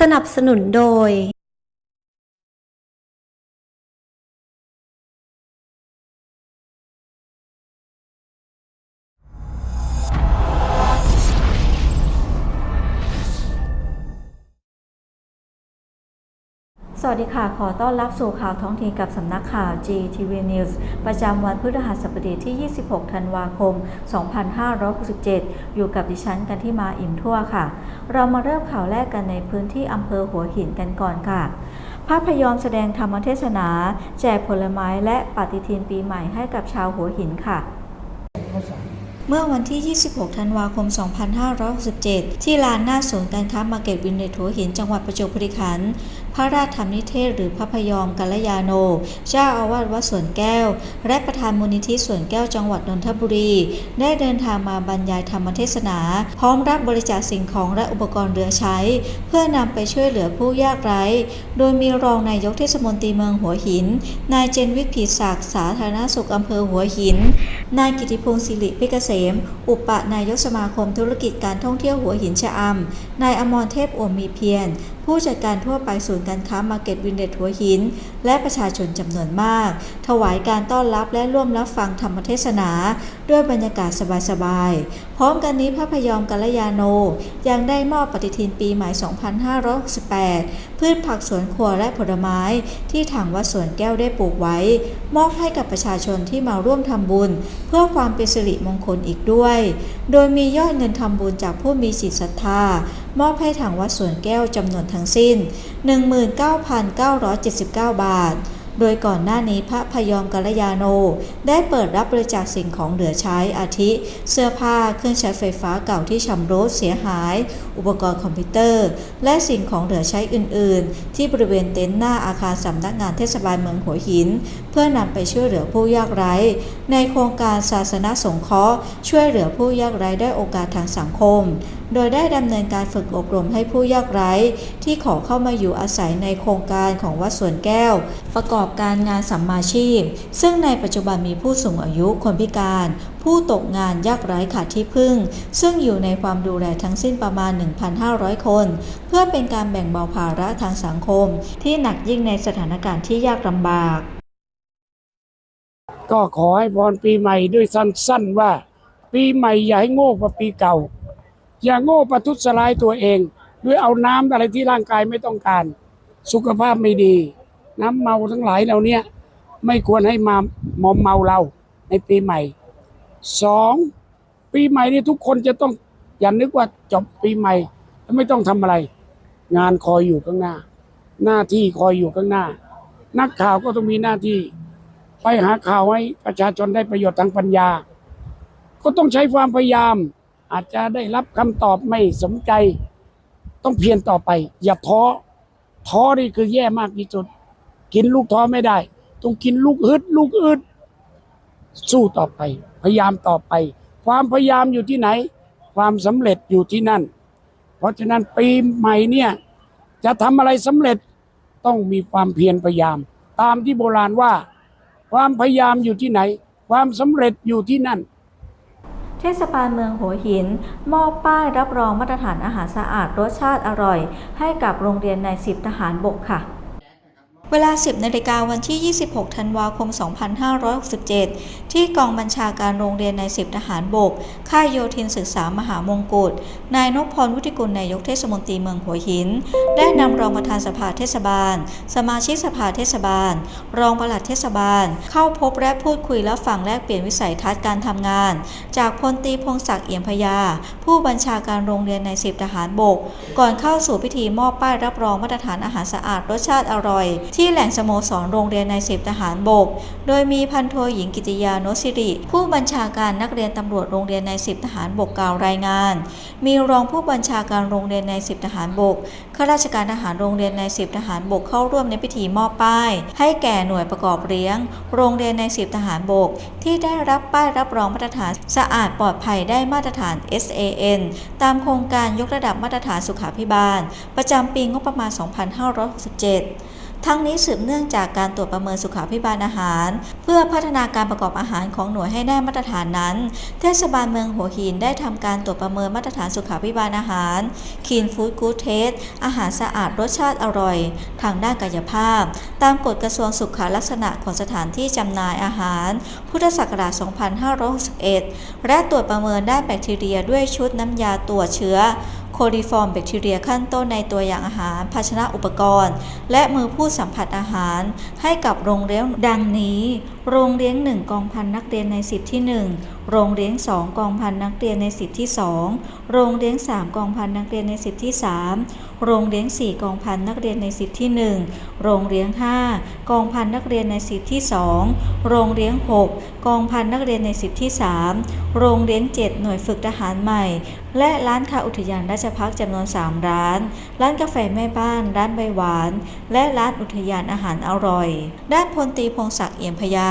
สนับสนุนโดย สวัสดีค่ะ ขอต้อนรับสู่ข่าวท้องถิ่นกับสำนักข่าว GTV News ประจำวันพฤหัสบดีที่ 26 ธันวาคม 2567 อยู่กับดิฉันกันที่มาอิ่มทั่วค่ะ เรามาเริ่มข่าวแรกกันในพื้นที่อำเภอหัวหินกันก่อนค่ะภาพยนตร์แสดงธรรมเทศนา แจกผลไม้และปฏิทินปีใหม่ให้กับชาวหัวหินค่ะเมื่อวันที่ 26 ธันวาคม 2567 ที่ลานหน้าศูนย์การค้ามาร์เก็ตวินเนตหัวหินจังหวัดประจวบคีรีขันธ์ ระราชธรรมนิเทศหรือพระพยอมกัลยาโน เจ้าอาวาสวัดสวนแก้ว และประธานมูลนิธิสวนแก้วจังหวัดนนทบุรี ได้เดินทางมาบรรยายธรรมเทศนา พร้อมรับบริจาคสิ่งของและอุปกรณ์เหลือใช้ เพื่อนำไปช่วยเหลือผู้ยากไร้ โดยมีรองนายกเทศมนตรีเมืองหัวหิน นายเจนวิทย์ผีศักดิ์สาธารณสุขอำเภอหัวหิน นายกิติพงศ์สิริพิกเกษม อุปนายกสมาคมธุรกิจการท่องเที่ยวหัวหินชะอำนายอมรเทพอวมมีเพียร ผู้จัดการทั่วไปศูนย์การค้ามาร์เก็ตวินเดตหัวหิน และประชาชนจำนวนมาก ถวายการต้อนรับและร่วมรับฟังธรรมเทศนา ด้วยบรรยากาศสบายๆ พร้อมกันนี้พระพยอมกัลยาโน ยังได้มอบปฏิทินปีใหม่ 2568 พืชผักสวนครัวและผลไม้ ที่ทางวัดสวนแก้วได้ปลูกไว้ มอบให้กับประชาชนที่มาร่วมทำบุญ เพื่อความเป็นสิริมงคลอีกด้วย โดยมียอดเงินทำบุญจากผู้มีจิตศรัทธามอบให้ทางวัดสวนแก้วจำนวนทั้งสิ้น 19,979 บาท โดยก่อนหน้านี้พระพยอมกัลยาโน ได้เปิดรับบริจาคสิ่งของเหลือใช้อาทิ เสื้อผ้าเครื่องใช้ไฟฟ้าเก่าที่ชำรุดเสียหาย อุปกรณ์คอมพิวเตอร์ และสิ่งของเหลือใช้อื่น ๆ ที่บริเวณเต็นท์หน้าอาคารสำนักงานเทศบาลเมืองหัวหิน เพื่อนำไปช่วยเหลือผู้ยากไร้ ในโครงการศาสนาสงเคราะห์ช่วยเหลือผู้ยากไร้ได้โอกาสทางสังคม โดยได้ดำเนินการฝึกอบรมให้ผู้ยากไร้ ที่ขอเข้ามาอยู่อาศัยในโครงการของวัดสวนแก้ว ประกอบการงานสัมมาชีพ ซึ่งในปัจจุบันมีผู้สูงอายุคนพิการ ผู้ตกงานยากไร้ขาดที่พึ่ง ซึ่งอยู่ในความดูแลทั้งสิ้นประมาณ 1,500 คน เพื่อเป็นการแบ่งเบาภาระทางสังคม ที่หนักยิ่งในสถานการณ์ที่ยากลำบาก ก็ขอให้พรปีใหม่ด้วยสั้นๆว่า ปีใหม่อย่าให้โง่กว่าปีเก่า อย่าโง่ประทุษร้ายตัวเอง ด้วยเอาน้ำอะไรที่ร่างกายไม่ต้องการ สุขภาพไม่ดี น้ำเมาทั้งหลายเหล่าเนี้ยไม่ควรให้มามอมเมาเราในปีใหม่สองปีใหม่นี่ทุกคนจะต้องอย่านึกว่าจบปีใหม่แล้วไม่ต้องทำอะไร งานคอยอยู่ข้างหน้า หน้าที่คอยอยู่ข้างหน้า นักข่าวก็ต้องมีหน้าที่ ไปหาข่าวให้ประชาชนได้ประโยชน์ทางปัญญา ก็ต้องใช้ความพยายาม อาจจะได้รับคำตอบไม่สมใจ ต้องเพียรต่อไป อย่าท้อท้อนี่คือแย่มากที่สุด กินลูกท้อไม่ได้ ต้องกินลูกฮึดลูกอึดสู้ต่อไป พยายามต่อไป ความพยายามอยู่ที่ไหน ความสำเร็จอยู่ที่นั่น เพราะฉะนั้นปีใหม่เนี่ยจะทำอะไรสำเร็จต้องมีความเพียรพยายาม ตามที่โบราณว่า ความพยายามอยู่ที่ไหน ความสำเร็จอยู่ที่นั่น เทศบาลเมืองหัวหิน มอบป้ายรับรองมาตรฐานอาหารสะอาดรสชาติอร่อย ให้กับโรงเรียนในสิบทหารบกค่ะ เวลา 10นาฬิกาวันที่ 26 ธันวาคม 2567 ที่กองบัญชาการโรงเรียนในสิบทหารบก ค่ายโยธินศึกษามหามงกุฎ นายนพพรวุฒิกุลนายกเทศมนตรีเมืองหัวหิน ได้นำรองประธานสภาเทศบาล สมาชิกสภาเทศบาล รองปลัดเทศบาล เข้าพบและพูดคุยและฟังแลกเปลี่ยนวิสัยทัศน์การทำงาน จากพลตีพงศักดิ์เอี่ยมพยา ผู้บัญชาการโรงเรียนในสิบทหารบก ก่อนเข้าสู่พิธีมอบป้ายรับรองมาตรฐานอาหารสะอาดรสชาติอร่อยที่แหล่งสโมสรโรงเรียนในสิบทหารบก โดยมีพันโทหญิงกิติยาโนสิริ ผู้บัญชาการนักเรียนตำรวจโรงเรียนในสิบทหารบกกล่าวรายงาน มีรองผู้บัญชาการโรงเรียนในสิบทหารบกข้าราชการทหารโรงเรียนในสิบทหารบกเข้าร่วมในพิธีมอบป้าย ให้แก่หน่วยประกอบเลี้ยง โรงเรียนในสิบทหารบก ที่ได้รับป้ายรับรองมาตรฐานสะอาดปลอดภัยได้มาตรฐาน SAN ตามโครงการยกระดับมาตรฐานสุขาภิบาล ประจำปีงบประมาณ 2567 ทั้งนี้สืบเนื่องจากการตรวจประเมินสุขาภิบาลอาหาร เพื่อพัฒนาการประกอบอาหารของหน่วยให้ได้มาตรฐานนั้น เทศบาลเมืองหัวหินได้ทำการตรวจประเมินมาตรฐานสุขาภิบาลอาหาร Clean Food Good Taste อาหารสะอาดรสชาติอร่อย ทางด้านกายภาพ ตามกฎกระทรวงสุขลักษณะของสถานที่จำหน่ายอาหาร พุทธศักราช 2561 และตรวจประเมินด้านแบคทีเรียด้วยชุดน้ำยาตรวจเชื้อ โคลิฟอร์มแบคทีเรียขั้นต้นในตัวอย่างอาหาร ภาชนะอุปกรณ์ และมือผู้สัมผัสอาหาร ให้กับโรงเลี้ยงดังนี้ โรงเลี้ยง1กองพันนักเรียนในสิบที่ 1 โรงเลี้ยง2กองพันนักเรียนในสิบที่ 2 โรงเลี้ยง3กองพันนักเรียนในสิบที่ 3 โรงเลี้ยง 4 กองพันนักเรียนในสิบที่ 1 โรงเลี้ยง 5 กองพันนักเรียนในสิบที่ 2 โรงเลี้ยง 6 กองพันนักเรียนในสิบที่ 3 โรงเลี้ยง 7 หน่วยฝึกทหารใหม่ และร้านค้าอุทยานราชพักจำนวน 3 ร้าน ร้านกาแฟแม่บ้าน ร้านใบหวาน และร้านอุทยานอาหารอร่อย ด้านพลตีพงศักดิ์เอี่ยมพยา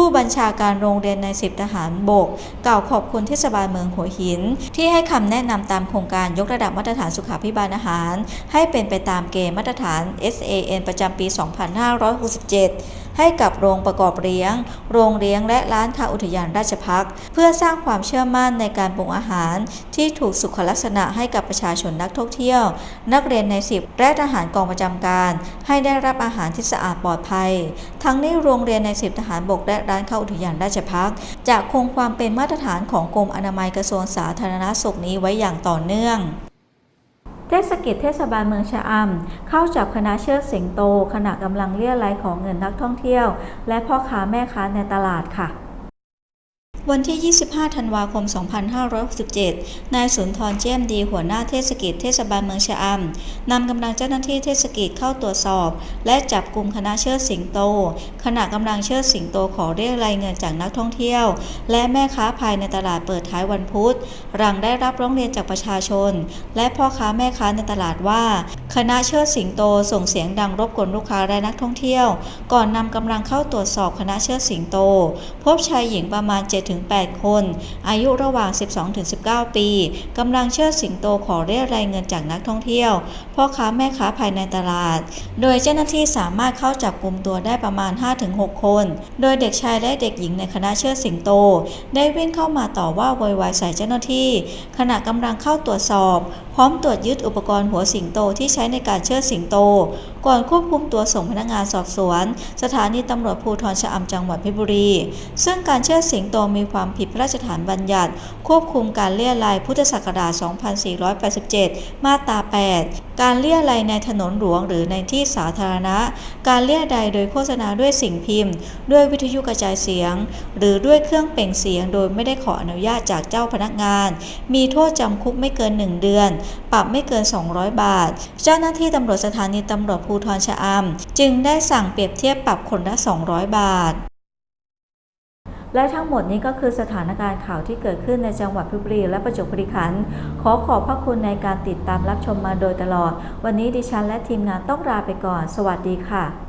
ผู้บัญชาการโรงเรียนในสิบทหารบก กล่าวขอบคุณเทศบาลเมืองหัวหิน ที่ให้คำแนะนำตามโครงการยกระดับมาตรฐานสุขาภิบาลอาหาร ให้เป็นไปตามเกณฑ์มาตรฐาน SAN ประจำปี 2567 ให้กับโรงประกอบเลี้ยง โรงเลี้ยงและร้านค้าอุทยานราชพักษ์เพื่อสร้างความเชื่อมั่นในการปรุงอาหาร ที่ถูกสุขลักษณะให้กับประชาชนนักท่องเที่ยว นักเรียนในสิบและทหารกองประจำการ ให้ได้รับอาหารที่สะอาดปลอดภัย ทั้งนี้โรงเรียนในสิบทหารบกและร้านค้าอุทยานราชพักษ์จะคงความเป็นมาตรฐานของกรมอนามัยกระทรวงสาธารณสุขนี้ไว้อย่างต่อเนื่อง เทศกิจเทศบาลเมืองชะอำเข้าจับคณะเชิดสิงโตขณะกำลังเลี่ยไลของเงินนักท่องเที่ยว และพ่อค้าแม่ค้าในตลาดค่ะ วันที่ 25 ธันวาคม 2567 นายสุนทรเจียมดีหัวหน้าเทศกิจเทศบาลเมืองชะอำนำกำลังเจ้าหน้าที่เทศกิจเข้าตรวจสอบ และจับกลุ่มคณะเชิดสิงโต ขณะกำลังเชิดสิงโตขอเรียกรายเงินจากนักท่องเที่ยว และแม่ค้าภายในตลาดเปิดท้ายวันพุธ หลังได้รับร้องเรียนจากประชาชน และพ่อค้าแม่ค้าในตลาดว่า คณะเชิดสิงโตส่งเสียงดังรบกวนลูกค้าและนักท่องเที่ยว ก่อนนำกำลังเข้าตรวจสอบคณะเชิดสิงโต พบชายหญิงประมาณ7ถึง8 คน อายุระหว่าง 12-19 ปีกำลังเชิดสิงโตขอเรียกรายเงินจากนักท่องเที่ยวพ่อค้าแม่ค้าภายในตลาด โดยเจ้าหน้าที่สามารถเข้าจับกลุ่มตัวได้ประมาณ 5-6 คน โดยเด็กชายและเด็กหญิงในคณะเชิดสิงโต ได้วิ่งเข้ามาต่อว่าโวยวายใส่เจ้าหน้าที่ ขณะกำลังเข้าตรวจสอบ พร้อมตรวจยึดอุปกรณ์หัวสิงโตที่ใช้ในการเชิดสิงโต ก่อนควบคุมตัวส่งพนักงานสอบสวน สถานีตำรวจภูธรชะอำจังหวัดเพชรบุรี ซึ่งการเชิดสิงโตมีความผิดพระราชฐานบัญญัติ ควบคุมการเลี่ยรายพุทธศักราช 2487 มาตรา 8 การเลี่ยรายในถนนหลวงหรือในที่สาธารณะ การเลี่ยใดโดยโฆษณาด้วยสิ่งพิมพ์ ด้วยวิทยุกระจายเสียง หรือด้วยเครื่องเปล่งเสียงโดยไม่ได้ขออนุญาตจากเจ้าพนักงาน มีโทษจำคุกไม่เกิน 1 เดือน ปรับไม่เกิน 200 บาท เจ้าหน้าที่ตำรวจสถานีตำรวจภูธรชะอำจึงได้สั่งเปรียบเทียบปรับคนละ 200 บาท และทั้งหมดนี้ก็คือสถานการณ์ข่าวที่เกิดขึ้นในจังหวัดพิบุรีและประจวบคีรีขันธ์ขอขอบพระคุณในการติดตามรับชมมาโดยตลอด วันนี้ดิฉันและทีมงานต้องลาไปก่อน สวัสดีค่ะ